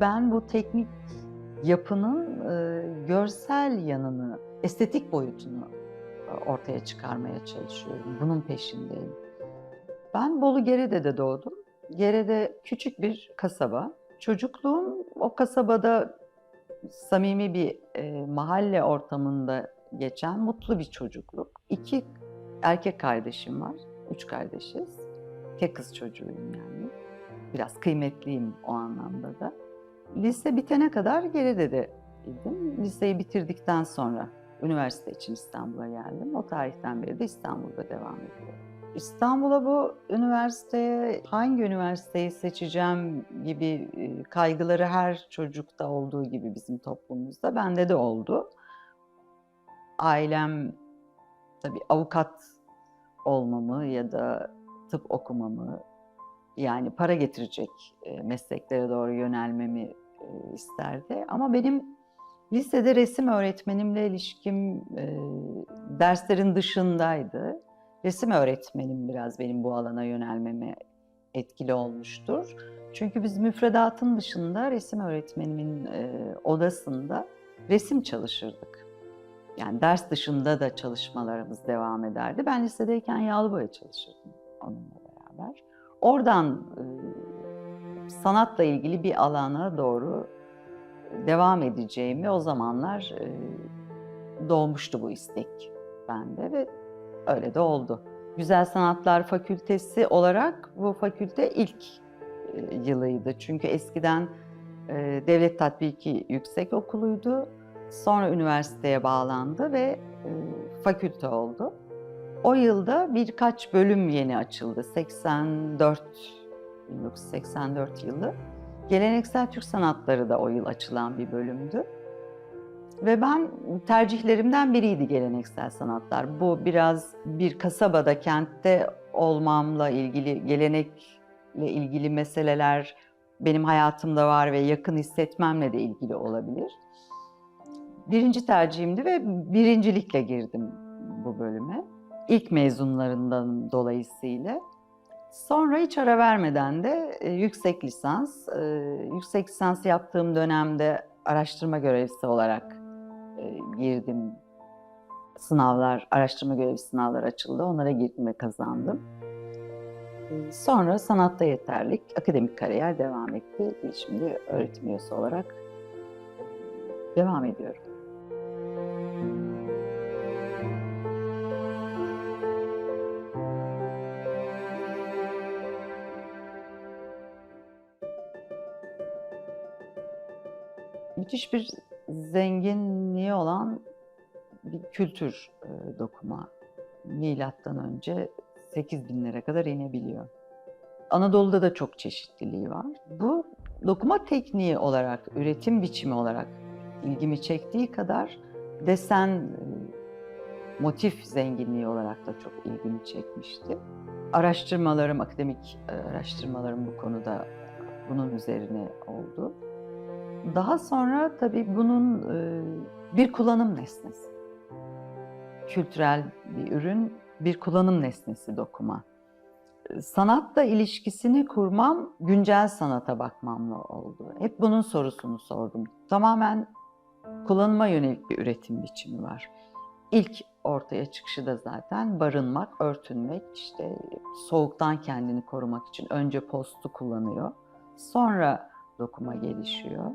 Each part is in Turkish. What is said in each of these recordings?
Ben bu teknik yapının e, görsel yanını, estetik boyutunu e, ortaya çıkarmaya çalışıyorum. Bunun peşindeyim. Ben Bolu Gerede'de doğdum. Gerede küçük bir kasaba. Çocukluğum o kasabada samimi bir e, mahalle ortamında geçen mutlu bir çocukluk. İki erkek kardeşim var. Üç kardeşiz. Tek kız çocuğuyum yani. Biraz kıymetliyim o anlamda da. Lise bitene kadar Geride'de idim. Liseyi bitirdikten sonra üniversite için İstanbul'a geldim. O tarihten beri de İstanbul'da devam ediyorum. İstanbul'a bu üniversiteye hangi üniversiteyi seçeceğim gibi e, kaygıları her çocukta olduğu gibi bizim toplumumuzda bende de oldu. Ailem tabii avukat olmamı ya da tıp okumamı yani para getirecek e, mesleklere doğru yönelmemi isterdi. Ama benim lisede resim öğretmenimle ilişkim e, derslerin dışındaydı. Resim öğretmenim biraz benim bu alana yönelmeme etkili olmuştur. Çünkü biz müfredatın dışında resim öğretmenimin e, odasında resim çalışırdık. Yani ders dışında da çalışmalarımız devam ederdi. Ben lisedeyken yağlı boya çalışırdım onunla beraber. Oradan e, sanatla ilgili bir alana doğru devam edeceğimi o zamanlar e, doğmuştu bu istek bende ve öyle de oldu. Güzel Sanatlar Fakültesi olarak bu fakülte ilk e, yılıydı. Çünkü eskiden e, Devlet Tatbiki Yüksek Okulu'ydu. Sonra üniversiteye bağlandı ve fakülte oldu. O yılda birkaç bölüm yeni açıldı. 84, 1984 yılı. Geleneksel Türk Sanatları da o yıl açılan bir bölümdü. Ve ben tercihlerimden biriydi geleneksel sanatlar. Bu biraz bir kasabada, kentte olmamla ilgili, gelenekle ilgili meseleler benim hayatımda var ve yakın hissetmemle de ilgili olabilir. Birinci tercihimdi ve birincilikle girdim bu bölüme. İlk mezunlarından dolayısıyla. Sonra hiç ara vermeden de e, yüksek lisans, e, yüksek lisans yaptığım dönemde araştırma görevlisi olarak e, girdim. Sınavlar, araştırma görevlisi sınavlar açıldı. Onlara girdim ve kazandım. E, Sonra sanatta yeterlik, akademik kariyer devam etti. Şimdi öğretim üyesi olarak devam ediyorum. Müthiş bir zenginliği olan bir kültür e, dokuma. Milattan önce 8 binlere kadar inebiliyor. Anadolu'da da çok çeşitliliği var. Bu dokuma tekniği olarak, üretim biçimi olarak ilgimi çektiği kadar desen, e, motif zenginliği olarak da çok ilgimi çekmişti. Araştırmalarım, akademik e, araştırmalarım bu konuda bunun üzerine oldu. Daha sonra tabii bunun e, bir kullanım nesnesi. Kültürel bir ürün, bir kullanım nesnesi dokuma. E, Sanatla ilişkisini kurmam, güncel sanata bakmamla oldu. Hep bunun sorusunu sordum. Tamamen kullanıma yönelik bir üretim biçimi var. İlk ortaya çıkışı da zaten barınmak, örtünmek, işte soğuktan kendini korumak için önce postu kullanıyor. Sonra dokuma gelişiyor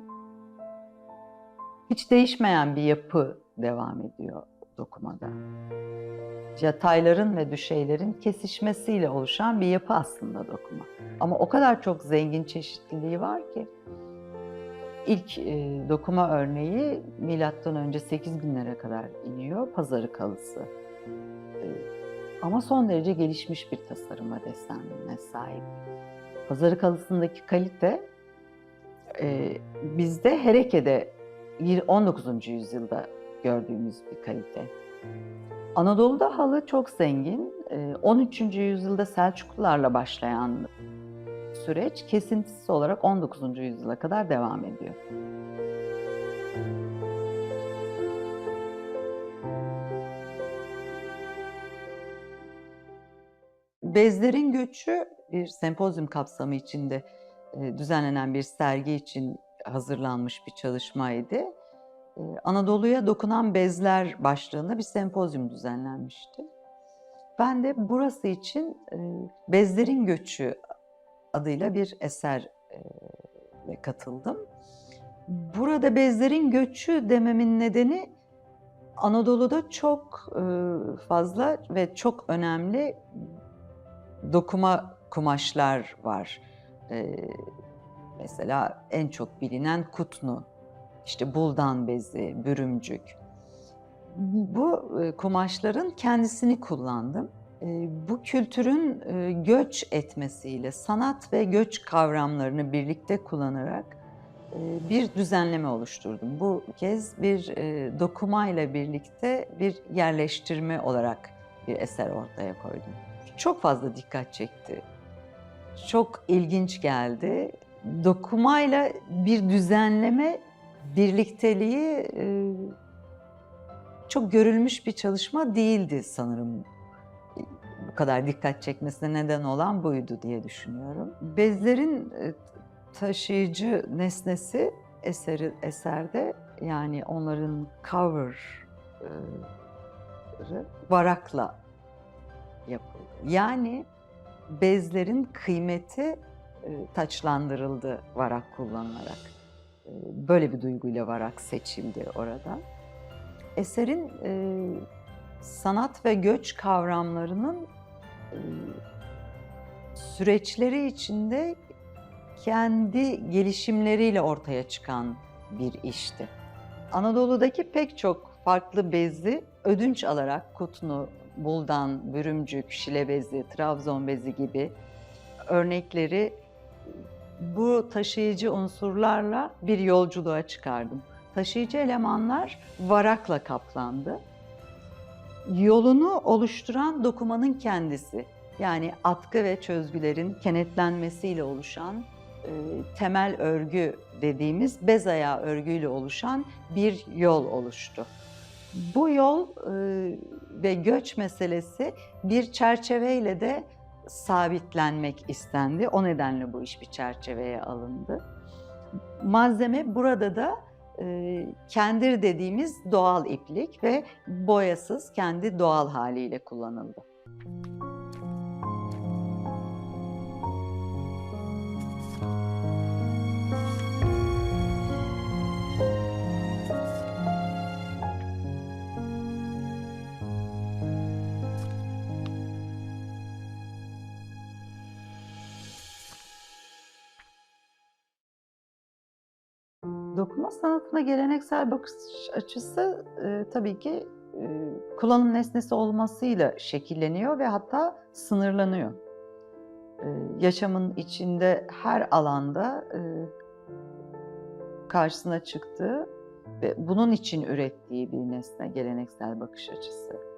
hiç değişmeyen bir yapı devam ediyor dokumada. Yatayların ve düşeylerin kesişmesiyle oluşan bir yapı aslında dokuma. Ama o kadar çok zengin çeşitliliği var ki ilk e, dokuma örneği milattan önce 8000'lere kadar iniyor pazarı kalısı. E, ama son derece gelişmiş bir tasarıma desenine sahip. Pazarı kalısındaki kalite e, bizde Hereke'de 19. yüzyılda gördüğümüz bir kalite. Anadolu'da halı çok zengin. 13. yüzyılda Selçuklularla başlayan süreç kesintisiz olarak 19. yüzyıla kadar devam ediyor. Bezlerin göçü bir sempozyum kapsamı içinde e, düzenlenen bir sergi için hazırlanmış bir çalışmaydı. Eee, Anadolu'ya dokunan bezler başlığında bir sempozyum düzenlenmişti. Ben de burası için eee, Bezlerin Göçü adıyla bir eser ile katıldım. Burada bezlerin göçü dememin nedeni Anadolu'da çok eee, fazla ve çok önemli dokuma kumaşlar var. Mesela en çok bilinen kutnu, işte buldan bezi, bürümcük. Bu e, kumaşların kendisini kullandım. E, Bu kültürün e, göç etmesiyle sanat ve göç kavramlarını birlikte kullanarak bir düzenleme oluşturdum. Bu kez bir dokumayla birlikte bir yerleştirme olarak bir eser ortaya koydum. Çok fazla dikkat çekti. Çok ilginç geldi. Dokumayla bir düzenleme birlikteliği e, çok görülmüş bir çalışma değildi sanırım. Bu kadar dikkat çekmesine neden olan buydu diye düşünüyorum. Bezlerin e, taşıyıcı nesnesi eseri eserde yani onların cover e, varakla yapıldı. Yani bezlerin kıymeti e, taçlandırıldı varak kullanılarak. E, Böyle bir duyguyla varak seçildi orada. Eserin e, sanat ve göç kavramlarının e, süreçleri içinde kendi gelişimleriyle ortaya çıkan bir işti. Anadolu'daki pek çok farklı bezi ödünç alarak kutnu, buldan, bürümcük, şile bezi, trabzon bezi gibi örnekleri bu taşıyıcı unsurlarla bir yolculuğa çıkardım. Taşıyıcı elemanlar varakla kaplandı. Yolunu oluşturan dokumanın kendisi yani atkı ve çözgülerin kenetlenmesiyle oluşan e, temel örgü dediğimiz bez ayağı örgüyle oluşan bir yol oluştu. Bu yol e, ve göç meselesi bir çerçeveyle de sabitlenmek istendi. O nedenle bu iş bir çerçeveye alındı. Malzeme burada da e, kendir dediğimiz doğal iplik ve boyasız kendi doğal haliyle kullanıldı. Dokuma sanatına geleneksel bakış açısı e, tabii ki e, kullanım nesnesi olmasıyla şekilleniyor ve hatta sınırlanıyor. E, yaşamın içinde her alanda e, karşısına çıktığı ve bunun için ürettiği bir nesne geleneksel bakış açısı.